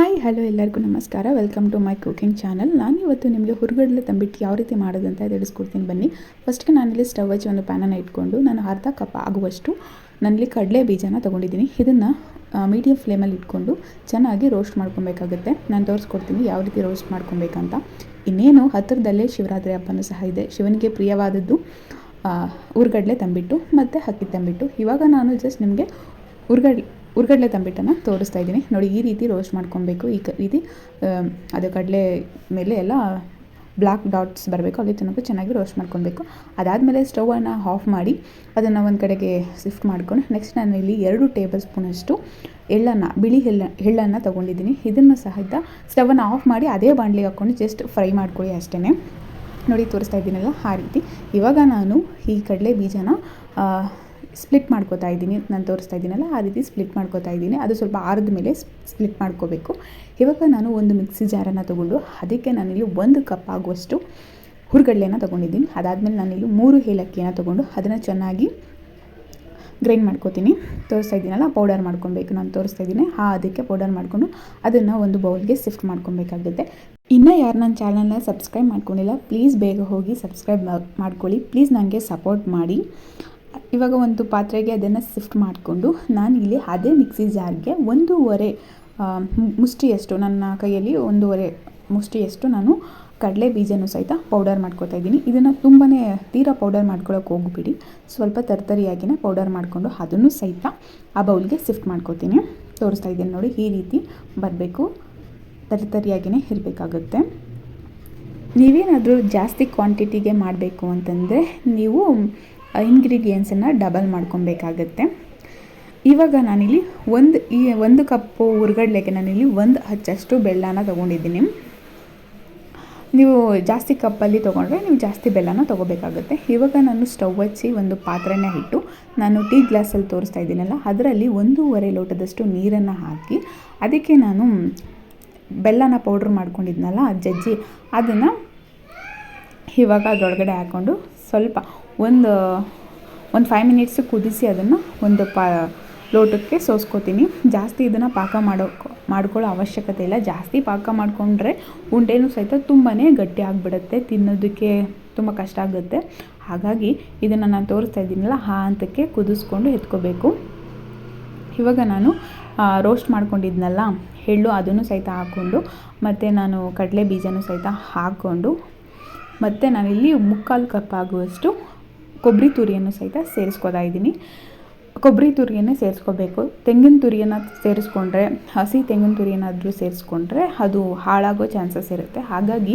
Hi hello ಎಲ್ಲರಿಗೂ ನಮಸ್ಕಾರ. Welcome to my cooking channel ನಾನು ಇವತ್ತು ನಿಮಗೆ ಹುರುಗಡಲೆ ತಂಬಿಟ್ಟು ಯಾವ ರೀತಿ ಮಾಡೋದಂತ ತಿಳಿಸ್ಕೊಡ್ತೀನಿ ಬನ್ನಿ. ಫಸ್ಟ್ಗೆ ನಾನಿಲ್ಲಿ ಸ್ಟವ್ ಹಚ್ಚಿ ಒಂದು ಪ್ಯಾನನ್ನು ಇಟ್ಕೊಂಡು ನಾನು ಅರ್ಧ ಕಪ್ ಆಗುವಷ್ಟು ನನ್ನಲ್ಲಿ ಕಡಲೆ ಬೀಜನ ತೊಗೊಂಡಿದ್ದೀನಿ. ಇದನ್ನು ಮೀಡಿಯಂ ಫ್ಲೇಮಲ್ಲಿ ಇಟ್ಕೊಂಡು ಚೆನ್ನಾಗಿ ರೋಸ್ಟ್ ಮಾಡ್ಕೊಬೇಕಾಗುತ್ತೆ. ನಾನು ತೋರಿಸ್ಕೊಡ್ತೀನಿ ಯಾವ ರೀತಿ ರೋಸ್ಟ್ ಮಾಡ್ಕೊಬೇಕಂತ. ಇನ್ನೇನು ಹತ್ತಿರದಲ್ಲೇ ಶಿವರಾತ್ರಿ ಹಬ್ಬನೂ ಸಹ ಇದೆ. ಶಿವನಿಗೆ ಪ್ರಿಯವಾದದ್ದು ಉರ್ಗಡ್ಲೆ ತಂಬಿಟ್ಟು ಮತ್ತು ಹಕ್ಕಿ ತಂಬಿಟ್ಟು. ಇವಾಗ ನಾನು ಜಸ್ಟ್ ನಿಮಗೆ ಉರ್ಗಡ್ಲೆ ಉರ್ಗಡ್ಲೆ ತಂಬಿಟ್ಟನ್ನು ತೋರಿಸ್ತಾ ಇದ್ದೀನಿ. ನೋಡಿ, ಈ ರೀತಿ ರೋಸ್ಟ್ ಮಾಡ್ಕೊಬೇಕು. ಈ ಕ, ರೀತಿ ಅದು ಕಡಲೆ ಮೇಲೆ ಎಲ್ಲ ಬ್ಲ್ಯಾಕ್ ಡಾಟ್ಸ್ ಬರಬೇಕು. ಅಲ್ಲಿ ತನಕ ಚೆನ್ನಾಗಿ ರೋಸ್ಟ್ ಮಾಡ್ಕೊಬೇಕು. ಅದಾದಮೇಲೆ ಸ್ಟೌವನ್ನು ಆಫ್ ಮಾಡಿ ಅದನ್ನು ಒಂದು ಕಡೆಗೆ ಶಿಫ್ಟ್ ಮಾಡ್ಕೊಂಡು ನೆಕ್ಸ್ಟ್ ನಾನು ಇಲ್ಲಿ ಎರಡು ಟೇಬಲ್ ಸ್ಪೂನಷ್ಟು ಎಳ್ಳನ್ನು, ಬಿಳಿ ಎಳ್ಳ, ಎಳ್ಳನ್ನು ತೊಗೊಂಡಿದ್ದೀನಿ. ಇದನ್ನು ಸಹಿತ ಸ್ಟವನ್ನು ಆಫ್ ಮಾಡಿ ಅದೇ ಬಾಣಲಿಗೆ ಹಾಕ್ಕೊಂಡು ಜಸ್ಟ್ ಫ್ರೈ ಮಾಡ್ಕೊಳ್ಳಿ ಅಷ್ಟೇ ನೋಡಿ, ತೋರಿಸ್ತಾ ಇದ್ದೀನಲ್ಲ, ಆ ರೀತಿ. ಇವಾಗ ನಾನು ಈ ಕಡಲೆ ಬೀಜನ ಸ್ಪ್ಲಿಟ್ ಮಾಡ್ಕೋತಾ ಇದ್ದೀನಿ, ನಾನು ತೋರಿಸ್ತಾ ಇದ್ದೀನಲ್ಲ, ಆ ರೀತಿ ಸ್ಪ್ಲಿಟ್ ಮಾಡ್ಕೋತಾ ಇದ್ದೀನಿ. ಅದು ಸ್ವಲ್ಪ ಆರದ ಮೇಲೆ ಸ್ಪ್ಲಿಟ್ ಮಾಡ್ಕೋಬೇಕು. ಇವಾಗ ನಾನು ಒಂದು ಮಿಕ್ಸಿ ಜಾರನ್ನು ತೊಗೊಂಡು ಅದಕ್ಕೆ ನಾನಿಲ್ಲಿ ಒಂದು ಕಪ್ ಆಗುವಷ್ಟು ಹುರುಗಡ್ಲೆನ ತೊಗೊಂಡಿದ್ದೀನಿ. ಅದಾದಮೇಲೆ ನಾನಿಲ್ಲಿ ಮೂರು ಏಲಕ್ಕಿಯನ್ನು ತೊಗೊಂಡು ಅದನ್ನು ಚೆನ್ನಾಗಿ ಗ್ರೈಂಡ್ ಮಾಡ್ಕೋತೀನಿ. ತೋರಿಸ್ತಾ ಇದ್ದೀನಲ್ಲ ಪೌಡರ್ ಮಾಡ್ಕೊಬೇಕು. ನಾನು ತೋರಿಸ್ತಾ ಇದ್ದೀನಿ. ಆ, ಅದಕ್ಕೆ ಪೌಡರ್ ಮಾಡಿಕೊಂಡು ಅದನ್ನು ಒಂದು ಬೌಲ್ಗೆ ಶಿಫ್ಟ್ ಮಾಡ್ಕೊಬೇಕಾಗುತ್ತೆ. ಇನ್ನೂ ಯಾರು ನನ್ನ ಚಾನಲ್ನ ಸಬ್ಸ್ಕ್ರೈಬ್ ಮಾಡ್ಕೊಂಡಿಲ್ಲ ಪ್ಲೀಸ್ ಬೇಗ ಹೋಗಿ ಸಬ್ಸ್ಕ್ರೈಬ್ ಮಾಡ್ಕೊಳ್ಳಿ. ಪ್ಲೀಸ್ ನನಗೆ ಸಪೋರ್ಟ್ ಮಾಡಿ. ಇವಾಗ ಒಂದು ಪಾತ್ರೆಗೆ ಅದನ್ನು ಶಿಫ್ಟ್ ಮಾಡಿಕೊಂಡು ನಾನು ಇಲ್ಲಿ ಅದೇ ಮಿಕ್ಸಿ ಜಾರ್ಗೆ ಒಂದೂವರೆ ಮುಷ್ಟಿಯಷ್ಟು, ನನ್ನ ಕೈಯಲ್ಲಿ ಒಂದೂವರೆ ಮುಷ್ಟಿಯಷ್ಟು ನಾನು ಕಡಲೆ ಬೀಜನೂ ಸಹಿತ ಪೌಡರ್ ಮಾಡ್ಕೊತಾ ಇದ್ದೀನಿ. ಇದನ್ನು ತುಂಬಾ ತೀರಾ ಪೌಡರ್ ಮಾಡ್ಕೊಳ್ಳೋಕೆ ಹೋಗ್ಬಿಡಿ. ಸ್ವಲ್ಪ ತರ್ತರಿಯಾಗಿನೇ ಪೌಡರ್ ಮಾಡಿಕೊಂಡು ಅದನ್ನು ಸಹಿತ ಆ ಬೌಲ್ಗೆ ಶಿಫ್ಟ್ ಮಾಡ್ಕೋತೀನಿ. ತೋರಿಸ್ತಾ ಇದ್ದೀನಿ ನೋಡಿ, ಈ ರೀತಿ ಬರಬೇಕು. ತರ್ತರಿಯಾಗಿಯೇ ಇರಬೇಕಾಗುತ್ತೆ. ನೀವೇನಾದರೂ ಜಾಸ್ತಿ ಕ್ವಾಂಟಿಟಿಗೆ ಮಾಡಬೇಕು ಅಂತಂದರೆ ನೀವು ಇಂಗ್ರೀಡಿಯೆಂಟ್ಸನ್ನು ಡಬಲ್ ಮಾಡ್ಕೊಬೇಕಾಗತ್ತೆ. ಇವಾಗ ನಾನಿಲ್ಲಿ ಒಂದು ಈ ಒಂದು ಕಪ್ಪು ಉರ್ಗಡ್ಲೆಗೆ ನಾನಿಲ್ಲಿ ಒಂದು ಹಚ್ಚಷ್ಟು ಬೆಲ್ಲನ ತೊಗೊಂಡಿದ್ದೀನಿ. ನೀವು ಜಾಸ್ತಿ ಕಪ್ಪಲ್ಲಿ ತೊಗೊಂಡ್ರೆ ನೀವು ಜಾಸ್ತಿ ಬೆಲ್ಲನ ತೊಗೋಬೇಕಾಗುತ್ತೆ. ಇವಾಗ ನಾನು ಸ್ಟವ್ ಹಚ್ಚಿ ಒಂದು ಪಾತ್ರೆನ ಇಟ್ಟು ನಾನು ಟೀ ಗ್ಲಾಸಲ್ಲಿ ತೋರಿಸ್ತಾ ಇದ್ದೀನಲ್ಲ, ಅದರಲ್ಲಿ ಒಂದೂವರೆ ಲೋಟದಷ್ಟು ನೀರನ್ನು ಹಾಕಿ ಅದಕ್ಕೆ ನಾನು ಬೆಲ್ಲನ ಪೌಡ್ರ್ ಮಾಡ್ಕೊಂಡಿದ್ನಲ್ಲ ಜಜ್ಜಿ ಅದನ್ನು ಇವಾಗ ಅದರೊಳಗಡೆ ಹಾಕ್ಕೊಂಡು ಸ್ವಲ್ಪ ಒಂದು ಒಂದು ಫೈವ್ ಮಿನಿಟ್ಸ್ ಕುದಿಸಿ ಅದನ್ನು ಒಂದು ಪಾ, ಲೋಟಕ್ಕೆ ಸೋಸ್ಕೋತೀನಿ. ಜಾಸ್ತಿ ಇದನ್ನು ಪಾಕ ಮಾಡೋ ಮಾಡ್ಕೊಳ್ಳೋ ಅವಶ್ಯಕತೆ ಇಲ್ಲ. ಜಾಸ್ತಿ ಪಾಕ ಮಾಡಿಕೊಂಡ್ರೆ ಉಂಡೆನೂ ಸಹಿತ ತುಂಬಾ ಗಟ್ಟಿ ಆಗಿಬಿಡುತ್ತೆ. ತಿನ್ನೋದಕ್ಕೆ ತುಂಬ ಕಷ್ಟ ಆಗುತ್ತೆ. ಹಾಗಾಗಿ ಇದನ್ನು ನಾನು ತೋರಿಸ್ತಾ ಇದ್ದೀನಲ್ಲ, ಆ ಹಂತಕ್ಕೆ ಕುದಿಸ್ಕೊಂಡು ಎತ್ಕೋಬೇಕು. ಇವಾಗ ನಾನು ರೋಸ್ಟ್ ಮಾಡ್ಕೊಂಡಿದ್ನಲ್ಲ, ಎಳ್ಳು ಅದನ್ನು ಸಹಿತ ಹಾಕ್ಕೊಂಡು, ಮತ್ತು ನಾನು ಕಡಲೆ ಬೀಜನೂ ಸಹಿತ ಹಾಕ್ಕೊಂಡು ಮತ್ತು ನಾನಿಲ್ಲಿ ಮುಕ್ಕಾಲು ಕಪ್ ಆಗುವಷ್ಟು ಕೊಬ್ಬರಿ ತುರಿಯನ್ನು ಸಹಿತ ಸೇರಿಸ್ಕೊತಾ ಇದ್ದೀನಿ. ಕೊಬ್ಬರಿ ತುರಿಯನ್ನೇ ಸೇರಿಸ್ಕೋಬೇಕು. ತೆಂಗಿನ ತುರಿಯನ್ನು ಸೇರಿಸ್ಕೊಂಡ್ರೆ, ಹಸಿ ತೆಂಗಿನ ತುರಿಯನ್ನಾದರೂ ಸೇರಿಸ್ಕೊಂಡ್ರೆ ಅದು ಹಾಳಾಗೋ ಚಾನ್ಸಸ್ ಇರುತ್ತೆ. ಹಾಗಾಗಿ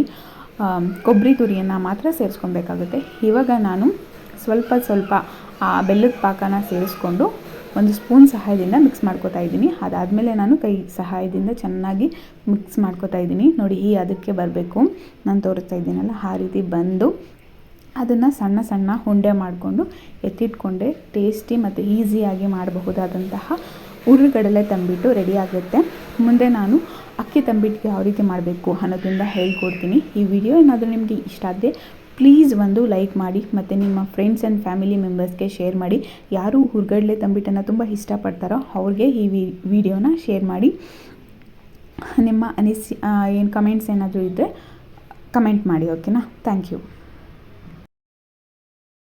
ಕೊಬ್ಬರಿ ತುರಿಯನ್ನು ಮಾತ್ರ ಸೇರಿಸ್ಕೊಬೇಕಾಗುತ್ತೆ. ಇವಾಗ ನಾನು ಸ್ವಲ್ಪ ಸ್ವಲ್ಪ ಆ ಬೆಲ್ಲದ ಪಾಕನ ಸೇರಿಸ್ಕೊಂಡು ಒಂದು ಸ್ಪೂನ್ ಸಹಾಯದಿಂದ ಮಿಕ್ಸ್ ಮಾಡ್ಕೋತಾ ಇದ್ದೀನಿ. ಅದಾದಮೇಲೆ ನಾನು ಕೈ ಸಹಾಯದಿಂದ ಚೆನ್ನಾಗಿ ಮಿಕ್ಸ್ ಮಾಡ್ಕೋತಾ ಇದ್ದೀನಿ. ನೋಡಿ, ಈ ಅದಕ್ಕೆ ಬರಬೇಕು. ನಾನು ತೋರಿಸ್ತಾ ಇದ್ದೀನಲ್ಲ, ಆ ರೀತಿ ಬಂದು ಅದನ್ನು ಸಣ್ಣ ಸಣ್ಣ ಉಂಡೆ ಮಾಡಿಕೊಂಡು ಎತ್ತಿಟ್ಕೊಂಡೆ ಟೇಸ್ಟಿ ಮತ್ತು ಈಸಿಯಾಗಿ ಮಾಡಬಹುದಾದಂತಹ ಉರುಗಡಲೆ ತಂಬಿಟ್ಟು ರೆಡಿ ಆಗುತ್ತೆ. ಮುಂದೆ ನಾನು ಅಕ್ಕಿ ತಂಬಿಟ್ಟಿಗೆ ಯಾವ ರೀತಿ ಮಾಡಬೇಕು ಅನ್ನೋದರಿಂದ ಹೇಳ್ಕೊಡ್ತೀನಿ. ಈ ವಿಡಿಯೋ ಏನಾದರೂ ನಿಮಗೆ ಇಷ್ಟ ಆದರೆ ಪ್ಲೀಸ್ ಒಂದು ಲೈಕ್ ಮಾಡಿ ಮತ್ತು ನಿಮ್ಮ ಫ್ರೆಂಡ್ಸ್ ಆ್ಯಂಡ್ ಫ್ಯಾಮಿಲಿ ಮೆಂಬರ್ಸ್ಗೆ ಶೇರ್ ಮಾಡಿ. ಯಾರು ಹುರ್ಗಡ್ಲೆ ತಂಬಿಟ್ಟನ್ನು ತುಂಬ ಇಷ್ಟಪಡ್ತಾರೋ ಅವ್ರಿಗೆ ಈ ವಿಡಿಯೋನ ಶೇರ್ ಮಾಡಿ. ನಿಮ್ಮ ಅನಿಸಿ ಏನು ಕಮೆಂಟ್ಸ್ ಏನಾದರೂ ಇದ್ದರೆ ಕಮೆಂಟ್ ಮಾಡಿ ಓಕೆನಾ ಥ್ಯಾಂಕ್ ಯು